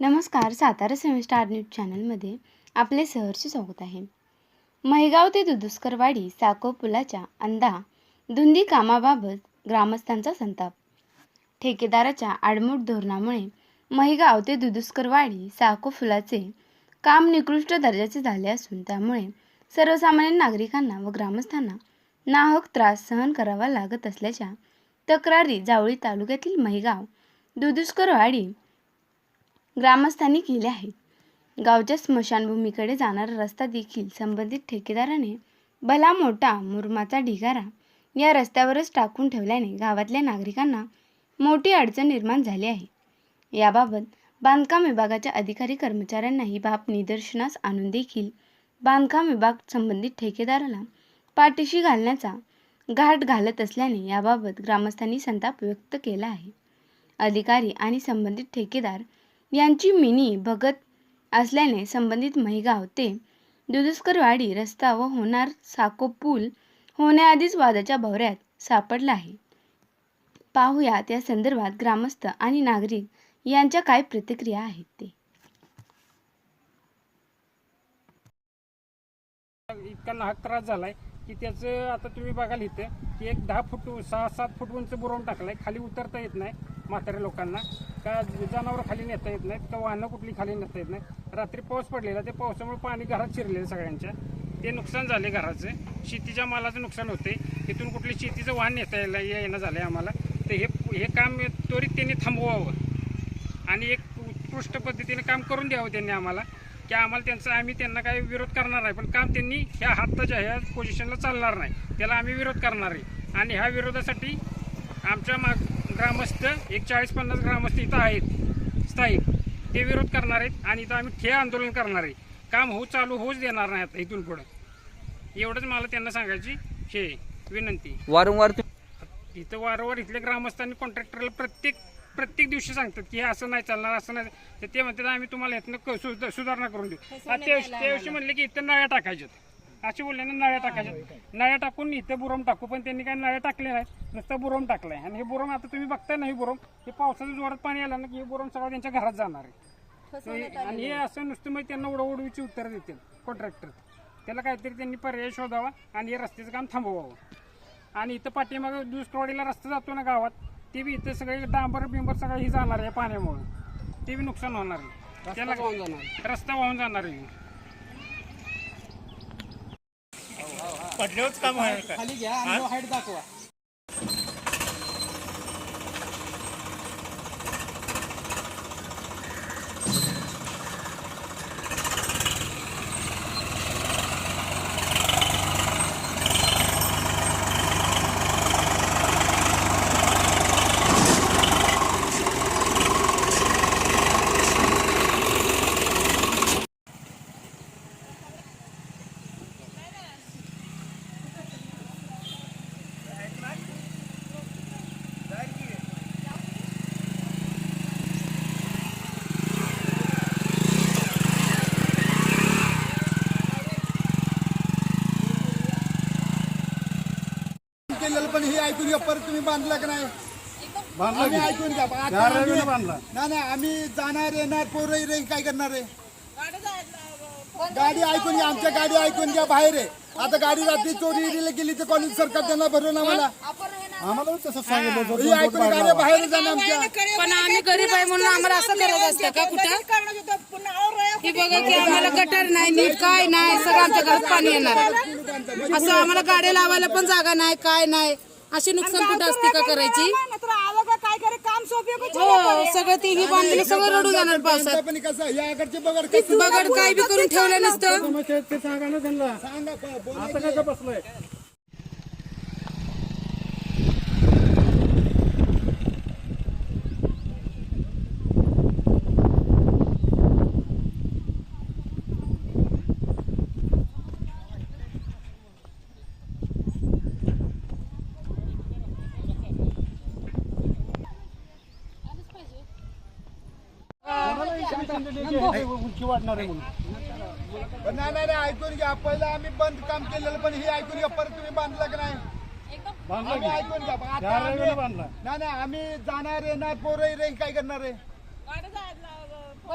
नमस्कार सातारा सेवन star news चॅनलमध्ये आपले सहर्ष स्वागत आहे. महिगाव ते दुधुस्करवाडी साको पुलाच्या अंधा धुंदी कामाबाबत ग्रामस्थांचा संताप. ठेकेदाराच्या आडमोड धोरणामुळे महिगाव ते दुधुस्करवाडी साको फुलाचे काम निकृष्ट दर्जाचे झाले असून त्यामुळे सर्वसामान्य नागरिकांना व ग्रामस्थांना नाहक त्रास सहन करावा लागत असल्याच्या तक्रारी जावळी तालुक्यातील महिगाव दुधुस्करवाडी ग्रामस्थांनी केले आहेत. गावच्या स्मशानभूमीकडे जाणारा रस्ता देखील संबंधित ठेकेदाराने भला मोठा मुरमाचा ढिगारा या रस्त्यावरच टाकून ठेवल्याने गावातल्या नागरिकांना मोठी अडचण निर्माण झाली आहे. याबाबत बांधकाम विभागाच्या अधिकारी कर्मचाऱ्यांना ही बाब निदर्शनास आणून देखील बांधकाम विभाग संबंधित ठेकेदाराला पाठीशी घालण्याचा घाट घालत असल्याने याबाबत ग्रामस्थांनी संताप व्यक्त केला आहे. अधिकारी आणि संबंधित ठेकेदार यांची मिनी भगत असल्याने संबंधित महिगाव ते दुधस्करवाडी रस्ता व होणार साको पूल होण्याआधीच वादाच्या भवऱ्यात सापडला आहे. पाहूया त्या संदर्भात ग्रामस्थ आणि नागरिक यांच्या काय प्रतिक्रिया आहेत ते. इतका नाहक त्रास झालाय. की त्याचं आता तुम्ही बघाल इथं की एक दहा फूट सहा सात फूट उंच बुरवून टाकलाय. खाली उतरता येत नाही म्हाताऱ्या लोकांना. का जनावरं खाली नेता येत नाहीत का वाहनं कुठली खाली नेता येत नाही रात्री पाऊस पडलेला ते पावसामुळे पाणी घरात शिरलेलं सगळ्यांच्या. ते नुकसान झाले घराचं. शेतीच्या मालाचं नुकसान होते इथून कुठली शेतीचं वाहन नेता यायला येणं झालं आहे आम्हाला. तर हे हे काम त्वरित त्यांनी थांबवावं. आणि एक उत्कृष्ट पद्धतीने काम करून द्यावं त्यांनी आम्हाला. की आम्हाला त्यांचा आम्ही त्यांना काही विरोध करणार नाही पण काम त्यांनी ह्या हाताच्या ह्या पोझिशनला चालणार नाही. त्याला आम्ही विरोध करणार आहे. आणि ह्या विरोधासाठी आमच्या माग ग्रामस्थ एक चाळीस पन्नास ग्रामस्थ इथं आहेत स्थायिक. ते विरोध करणार आहेत आणि इथं आम्ही ठे आंदोलन करणार आहे. काम होऊ चालू होऊच देणार नाही आता इथून पुढं. एवढंच मला त्यांना सांगायची हे विनंती. वारंवार इथं वारंवार इथल्या ग्रामस्थांनी कॉन्ट्रॅक्टरला प्रत्येक प्रत्येक दिवशी सांगतात की हे असं नाही चालणार असं नाही तर ते म्हणतात आम्ही तुम्हाला यातनं सुधारणा करून देऊ. त्या त्याविषयी म्हणले की इथं नळ्या टाकायच्यात. असे बोलले ना नळ्या टाकायच्यात. नळ्या टाकून इथं बुरम टाकू पण त्यांनी काही नळ्या टाकले नाहीत. नुसतं बुरम टाकलंय. आणि हे बुरम आता तुम्ही बघताय ना हे बुरम हे पावसाचं जोरात पाणी आलं ना की हे बुरम सगळं त्यांच्या घरात जाणार आहे. आणि हे असं नुसतं मग त्यांना उडवडवीची उत्तरं देतील कॉन्ट्रॅक्टर त्याला काहीतरी त्यांनी पर्याय शोधावा आणि हे रस्त्याचं काम थांबवावं. आणि इथं पाठीमागे दुसकवाडीला रस्ता जातो ना गावात ते बी इथं सगळे डांबर बिंबर सगळं ही जाणार आहे पाण्यामुळे. ते बी नुकसान होणार आहे. त्याला रस्ता वाहून जाणार आहे. पडल्यावरच काम आहे का? खाली घ्या आणि हाईट दाखवा. केलेलं पण हे ऐकून घ्या परत तुम्ही बांधला का नाही? आम्ही ऐकून घ्या. आता आम्ही- नाही नाही आम्ही जाणार येणार पोरं रे काय करणार आहे? गाडी ऐकून घ्या आमच्या गाडी ऐकून घ्या बाहेर आहे. आता गाडी रात्री चोरी गेली तर कॉलेज सरकार त्यांना भरून आम्हाला? आम्हाला तसं सांगितलं हे. ऐकून बाहेर जाणार आमच्या. पण आम्ही गरीब आहे म्हणून आम्हाला असं करत असतं का? कुठं? हे बघा की आम्हाला गटर नाही नीट काय नाही सगळं आमच्या घरात पाणी येणार. असं आम्हाला गाड्या लावायला पण जागा नाही काय नाही. अशी नुकसान कुठं असते का करायची? हो सगळं ते ही बांधलेलं सगळं रडून जाणार पावसात. पण कसं याकडचे बघड कसं बगड काय बी करून ठेवलं नसतं. सांगा ब- बोला की. पण नाही नाही नाही, ऐकून घ्या. पहिलं आम्ही बंद काम केलेलं पण हे ऐकून घ्या. परत तुम्ही बांधलं का नाही? आम्ही ऐकून घ्या. नाही नाही आम्ही जाणार येणार पोरं रे काय करणार आहे?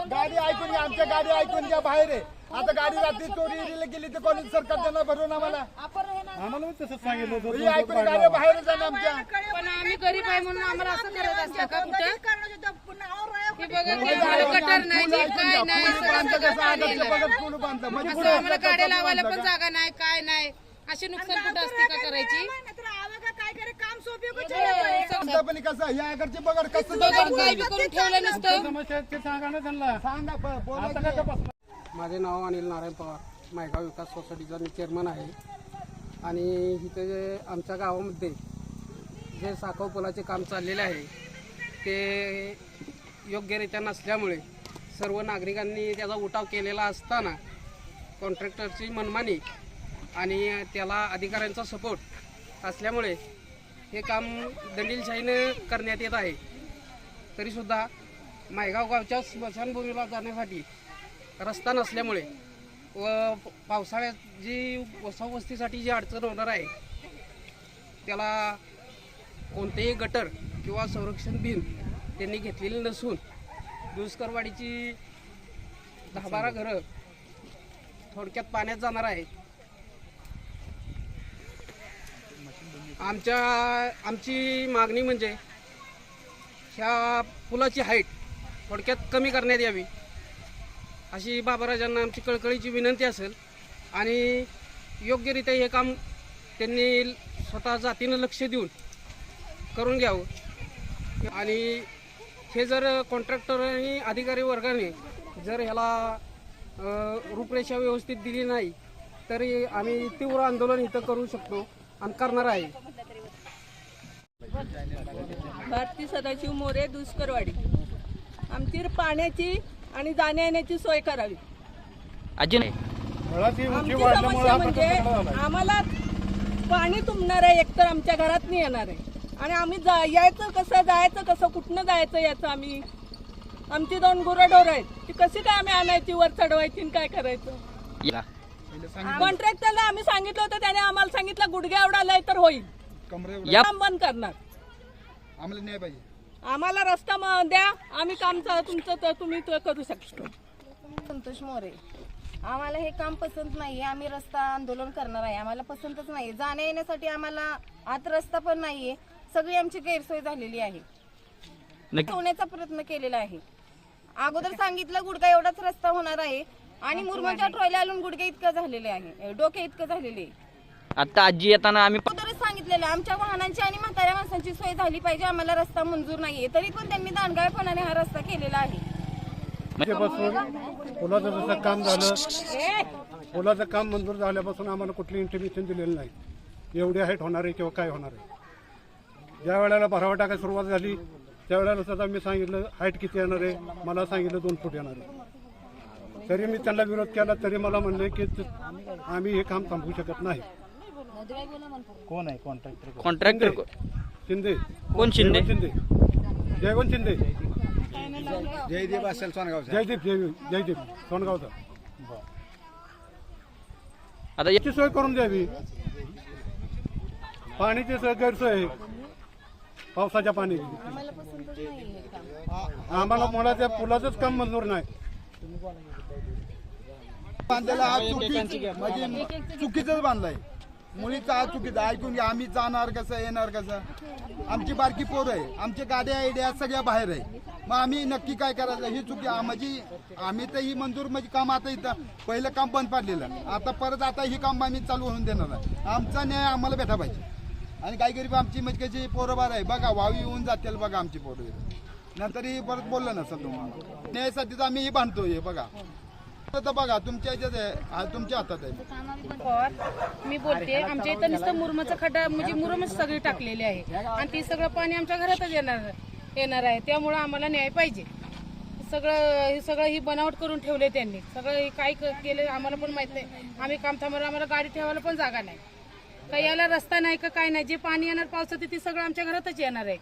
गाडी ऐकून घ्या आमच्या गाडी ऐकून घ्या बाहेर आहे. आता गाडी रात्री चोरी गेली तर कोणी सरकार त्यांना भरून आम्हाला? आम्हाला तसं सांगितलं ही ऐकून गाड्या बाहेर जाणं आमच्या. पण आम्ही गरीब आहे म्हणून आम्हाला असं करत असतं का कुठं? हे बघा की आम्हाला गटर नाही काय नाही. म्हणजे असं आम्हाला गाड्या लावायला पण जागा नाही काय नाही. अशी नुकसान कुठं असते का करायची? कसं या आकडचे बघा कसं बघा काय बी करून ठेवलं नसतं? समस्या ते सांगा ना त्यांना. सांगा ब- बोला आता की. काय तपास माझे नाव अनिल नारायण पवार मायगाव विकास सोसायटीचा मी चेअरमन आहे. आणि इथे जे आमच्या गावामध्ये जे साखव पुलाचे काम चाललेले आहे ते योग्यरित्या नसल्यामुळे सर्व नागरिकांनी त्याचा उठाव केलेला असताना कॉन्ट्रॅक्टरची मनमानी आणि त्याला अधिकाऱ्यांचा सपोर्ट असल्यामुळे हे काम दंडीलशाहीनं करण्यात येत आहे. तरीसुद्धा मायगाव गावच्या स्मशानभूमीला जाण्यासाठी रस्ता नसल्यामुळे व पावसाळ्यात जी वसावस्तीसाठी जी अडचण होणार आहे त्याला कोणतेही गटर किंवा संरक्षण भिंत त्यांनी घेतलेली नसून दुष्करवाडीची दहा बारा घरं थोडक्यात पाण्यात जाणार आहे. आमच्या आमची मागणी म्हणजे ह्या पुलाची हाईट थोडक्यात कमी करण्यात यावी अशी बाबाराजांना आमची कळकळीची विनंती असेल. आणि योग्यरित्या हे काम त्यांनी स्वतः जातीनं लक्ष देऊन करून घ्यावं. आणि हे जर कॉन्ट्रॅक्टर आणि अधिकारी वर्गाने जर ह्याला रूपरेषा व्यवस्थित दिली नाही तरी आम्ही तीव्र आंदोलन इथं करू शकतो आणि करणार आहे. भारती सदाशिव मोरे दुष्करवाडी. आमची पाण्याची आणि जाण्या येण्याची सोय करावी. आमची समस्या म्हणजे. आम्हाला पाणी तुंबणार आहे एकतर आमच्या घरात नाही येणार आहे. आणि आम्ही जा यायचं कसं जायचं कसं कुठनं जायचं याचं आम्ही? आमची दोन गुरंढोरं आहेत. ती कशी काय आम्ही आणायची वर चढवायची आणि काय करायचं? कॉन्ट्रॅक्टरला आम्ही सांगितलं होतं त्याने आम्हाला सांगितलं गुडघ्या एवढा लय तर होईल. कमरे काम बंद करणार. आम्हाला नाही पाहिजे. आम्हाला रस्ता म- द्या. आम्ही काम च- तुमचं तर तुम्ही तो करू शकतो. संतोष मोरे आम्हाला हे काम पसंत नाही आम्ही रस्ता आंदोलन करणार आहे. आम्हाला पसंतच नाही जाण्या येण्यासाठी आम्हाला आत रस्ता पण नाहीये. सगळी आमची गैरसोय झालेली आहे. ठेवण्याचा प्रयत्न केलेला आहे. अगोदर सांगितलं गुडघा एवढाच रस्ता होणार आहे आणि मुरमाच्या ट्रॉयला आलून गुडघे इतकं झालेले आहे. डोके इतकं झालेले आहे. आता आजी येताना आम्ही अगोदरच सांगितलेलं आमच्या वाहनांची आणि म्हाताऱ्या माणसांची सोय झाली पाहिजे. आम्हाला रस्ता मंजूर नाहीये. तरी पण त्यांनी दांडगाळपणाने हा रस्ता केलेला आहे. पुलाचं जसं काम झालं पुलाचं काम मंजूर झाल्यापासून आम्हाला कुठली इंटिमेशन दिलेलं नाही. एवढी हाईट होणार आहे किंवा काय होणार आहे? ज्या वेळेला भरावा टाकायला सुरुवात झाली त्यावेळेला सुद्धा मी सांगितलं हाईट किती येणार आहे? मला सांगितलं दोन फूट येणार आहे. तरी मी त्यांना विरोध केला तरी मला म्हणले की आम्ही हे काम थांबवू शकत नाही. कॉन्ट्रॅक्टर शिंदे. कोण? शिंदे. शिंदे? जयवंत शिंदे. जयदेव असेल सोनगावचा. जयदीप जय जयदीप सोनगावचा. आता याची सोय करून द्यावी. पाण्याची सोय गैरसोय आहे. पावसाच्या पाणी. आम्हाला पसंतच नाही हे काम आम्हाला पुलाचंच काम मंजूर नाही. बांधलेला हा चुकी म्हणजे चुकीचंच बांधलाय. मुलीचा हा चुकीचा. ऐकून घ्या आम्ही जाणार कसं येणार कसं? आमची बारकी पोरं आहे. आमच्या गाड्या आयडिया सगळ्या बाहेर आहे. मग आम्ही नक्की काय करायचं? ही चुकी आ- म्हणजे आम्ही तर ही मंजूर म्हणजे काम आता इथं पहिलं काम बंद पाडलेलं. आता परत आता ही काम आम्ही चालू होऊन देणार आहे. आमचा न्याय आम्हाला भेटा पाहिजे. आणि काही गरीब आमची म्हणजे कशी पोरं बार आहे. बघा वावी येऊन जातील बघा आमची पोरं. नंतर ही परत बोललं नसतं तुम्हाला. न्यायासाठी तर आम्ही ही बांधतोय बघा. तर बघा तुमच्या ह्याच्यात आहे तुमच्या हातात आहे. मी बोलते आमच्या इथं नुसतं मुरमाचा खड्डा म्हणजे मुरमच सगळी टाकलेली आहे. आणि ती सगळं पाणी आमच्या घरातच येणार येणार आहे. त्यामुळं आम्हाला न्याय पाहिजे. सगळं हे सगळं ही बनावट करून ठेवले त्यांनी. सगळं हे काय क- केलं आम्हाला पण माहीत नाही. आम्ही काम थांबवलं आम्हाला गाडी ठेवायला पण जागा नाही. काही याला रस्ता नाही का काय नाही? जे पाणी येणार पावसात ते सगळं आमच्या घरातच येणार आहे.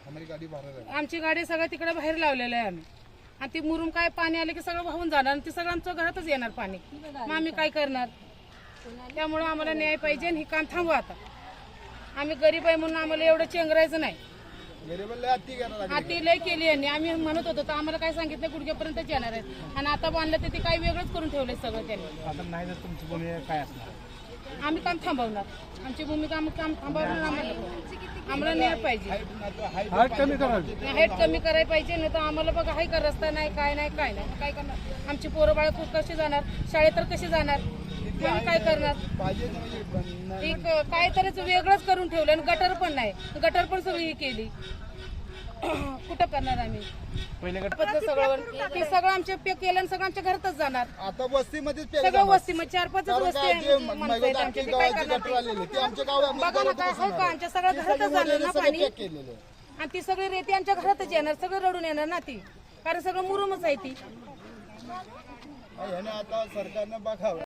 आमची गाडी सगळं तिकडे बाहेर लावलेलं आहे आम्ही. आणि ती मुरुम काय पाणी आलं की सगळं वाहून जाणार आणि ते सगळं आमच्या घरातच येणार पाणी. मग आम्ही काय करणार? त्यामुळे आम्हाला न्याय पाहिजे आणि हे काम थांबवा आता. आम्ही गरीब आहे म्हणून आम्हाला एवढं चेंगरायचं नाही. हाती लय केली यांनी. आम्ही म्हणत होतो तर आम्हाला काय सांगितलं गुडघ्यापर्यंतच येणार आहेत. आणि आता बांधलं तर ते काही वेगळंच करून ठेवलंय सगळं त्यांनी. काय असणार? आम्ही काम थांबवणार. आमची भूमिका आम्ही काम थांबवणार आम्हाला आम्हाला न्याय पाहिजे. हाईट कमी करावी हाईट कमी करायला पाहिजे नाही तर आम्हाला बघा हाय का रस्ता नाही काय नाही काय नाही. काय करणार? आमची पोरं बाळ कशी जाणार? शाळेत तर कशी जाणार? काय करणार? एक काहीतरीच वेगळंच करून ठेवलं आणि गटर पण नाही. गटर पण सगळी केली. कुठं करणार आम्ही? पहिले सगळं ते सगळं आमच्या पे केलं आणि सगळं आमच्या घरातच जाणार. आता वस्तीमध्येच पेरे सगळं जाणार. वस्ती मग चार पाच कारण वस्ती काय जे आहे माणसं आहेत आमच्या ते काय गावाची करणार? गटर आलेली ते आमच्या गावात बघा ना काय आहे का? आमच्या सगळ्या घरातच जाणार ना पाणी? केलेलं. आणि ती सगळी रेती आमच्या घरातच येणार सगळं रडून येणार ना ती. कारण सगळं मुरुमच आहे ती. ह्याने आता सरकारनं बघावं.